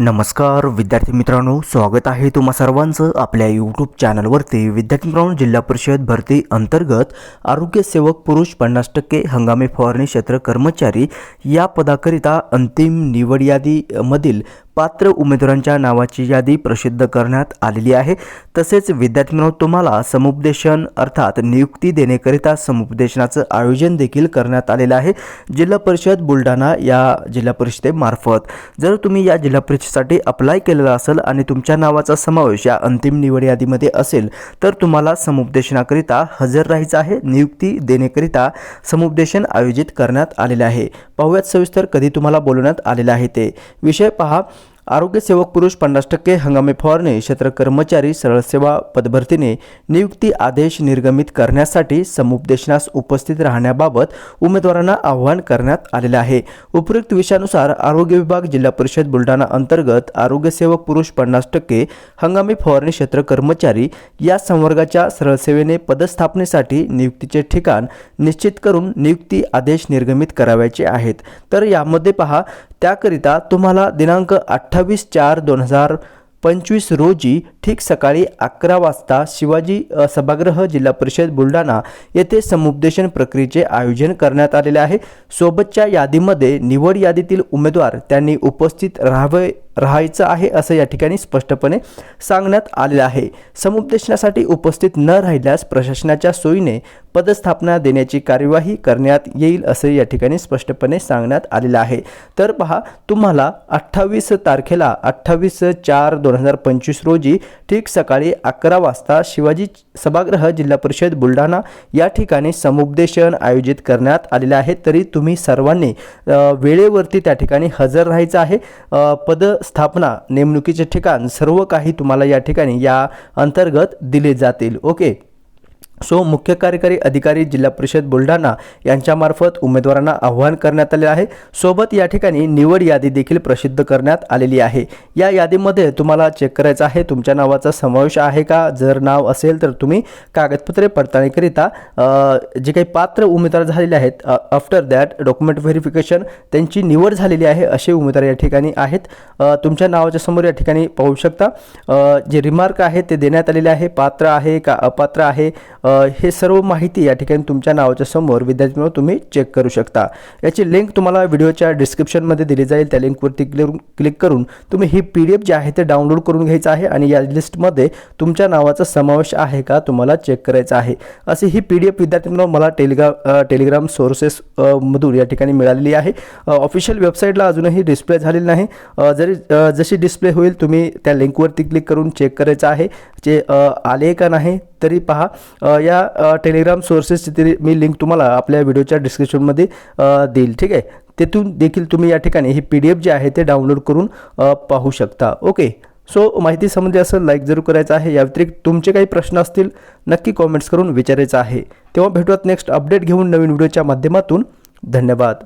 नमस्कार विद्यार्थी मित्रांनो स्वागत आहे तुम्हा सर्वांचं आपल्या यूट्यूब चॅनलवरती विद्यार्थी मित्रांनो जिल्हा परिषद भरती अंतर्गत आरोग्य सेवक पुरुष पन्नास टक्के हंगामी फवारणी क्षेत्र कर्मचारी या पदाकरिता अंतिम निवड यादीमधील पात्र उमेदवारांच्या नावाची यादी प्रसिद्ध करण्यात आलेली आहे. तसेच विद्यार्थी मित्रांनो तुम्हाला समुपदेशन अर्थात नियुक्ती देण्याकरिता समुपदेशनाचं आयोजन देखील करण्यात आलेलं आहे. जिल्हा परिषद बुलढाणा या जिल्हा परिषदेमार्फत जर तुम्ही या जिल्हा परिषदेसाठी अप्लाय केलेला असेल आणि तुमच्या नावाचा समावेश या अंतिम निवड यादीमध्ये असेल तर तुम्हाला समुपदेशनाकरिता हजर राहायचं आहे. नियुक्ती देण्याकरिता समुपदेशन आयोजित करण्यात आलेले आहे. पाहुयात सविस्तर कधी तुम्हाला बोलवण्यात आलेलं आहे ते. विषय पहा. आरोग्य सेवक पुरुष पन्नास टक्के हंगामी फवारणी क्षेत्र कर्मचारी सरळ सेवा पदभरतीने नियुक्ती आदेश निर्गमित करण्यासाठी समुपदेशनास उपस्थित राहण्याबाबत उमेदवारांना आवाहन करण्यात आलेले आहे. उपयुक्त विषयानुसार आरोग्य विभाग जिल्हा परिषद बुलढाणा अंतर्गत आरोग्य सेवक पुरुष पन्नास टक्के हंगामी फवारणी क्षेत्र कर्मचारी या संवर्गाच्या सरळसेवेने पदस्थापनेसाठी नियुक्तीचे ठिकाण निश्चित करून नियुक्ती आदेश निर्गमित करावयाचे आहेत. तर यामध्ये पहा त्याकरिता तुम्हाला दिनांक अठ्ठा अठ्ठावीस चार दोन हजार पंचवीस रोजी ठीक सकाळी अकरा वाजता शिवाजी सभागृह जिल्हा परिषद बुलढाणा येथे समुपदेशन प्रक्रियेचे आयोजन करण्यात आलेले आहे. सोबतच्या यादीमध्ये निवड यादीतील उमेदवार त्यांनी उपस्थित राहावे राहायचं आहे असं या ठिकाणी स्पष्टपणे सांगण्यात आलेलं आहे. समुपदेशनासाठी उपस्थित न राहिल्यास प्रशासनाच्या सोयीने पदस्थापना देण्याची कार्यवाही करण्यात येईल असं या ठिकाणी स्पष्टपणे सांगण्यात आलेलं आहे. तर पहा तुम्हाला अठ्ठावीस तारखेला अठ्ठावीस चार दोन हजार पंचवीस रोजी ठीक सकाळी अकरा वाजता शिवाजी सभागृह जिल्हा परिषद बुलढाणा या ठिकाणी समुपदेशन आयोजित करण्यात आलेले आहे. तरी तुम्ही सर्वांनी वेळेवरती त्या ठिकाणी हजर राहायचं आहे. पद स्थापना नेमणुकीचे ठिकाण सर्व काही तुम्हाला या ठिकाणी या अंतर्गत दिले जातील. ओके? सो मुख्य कार्यकारी अधिकारी जिल्हा परिषद बुलढाणा यांच्यामार्फत उमेदवारांना आव्हान करण्यात आले आहे. सोबत या ठिकाणी निवड यादी देखील प्रसिद्ध करण्यात आलेली आहे. या यादीमध्ये तुम्हाला चेक करायचं आहे. तुमच्या नावाचा समावेश आहे का? जर नाव असेल तर तुम्ही कागदपत्रे पडताळणीकरिता जे काही पात्र उमेदवार झालेले आहेत आफ्टर दॅट डॉक्युमेंट व्हेरिफिकेशन त्यांची निवड झालेली आहे असे उमेदवार या ठिकाणी आहेत. तुमच्या नावाच्या समोर या ठिकाणी पाहू शकता. जे रिमार्क आहे ते देण्यात आलेले आहे. पात्र आहे का अपात्र आहे? हे सर्व माहिती या ठिकाणी तुमच्या नावाच्या समोर विद्यार्थी तुम्ही चेक करू शकता. याची लिंक तुम्हाला व्हिडिओच्या डिस्क्रिप्शनमध्ये दिली जाईल. त्या लिंकवरती क्लिक क्लिक करून तुम्ही ही पी डी एफ जी आहे ते डाउनलोड करून घ्यायचं आहे आणि या लिस्टमध्ये तुमच्या नावाचा समावेश आहे का तुम्हाला चेक करायचा आहे. अशी ही पी डी एफ विद्यार्थ्यांना मला टेलिग्राम टेलिग्राम सोर्सेस मधून या ठिकाणी मिळालेली आहे. ऑफिशियल वेबसाईटला अजूनही डिस्प्ले झालेली नाही. जरी जशी डिस्प्ले होईल तुम्ही त्या लिंकवरती क्लिक करून चेक करायचं आहे. जे आले का नाही तरी पहा. या टेलिग्राम सोर्सेसची तरी मी लिंक तुम्हाला आपल्या व्हिडिओच्या डिस्क्रिप्शनमध्ये देईल. ठीक आहे? तेथून देखील तुम्ही या ठिकाणी ही पी डी एफ जे आहे ते डाउनलोड करून पाहू शकता. ओके सो माहिती संबंधी असं लाईक जरूर करायचं आहे. या व्यतिरिक्त तुमचे काही प्रश्न असतील नक्की कॉमेंट्स करून विचारायचं आहे. तेव्हा भेटूयात नेक्स्ट अपडेट घेऊन नवीन व्हिडिओच्या माध्यमातून. धन्यवाद.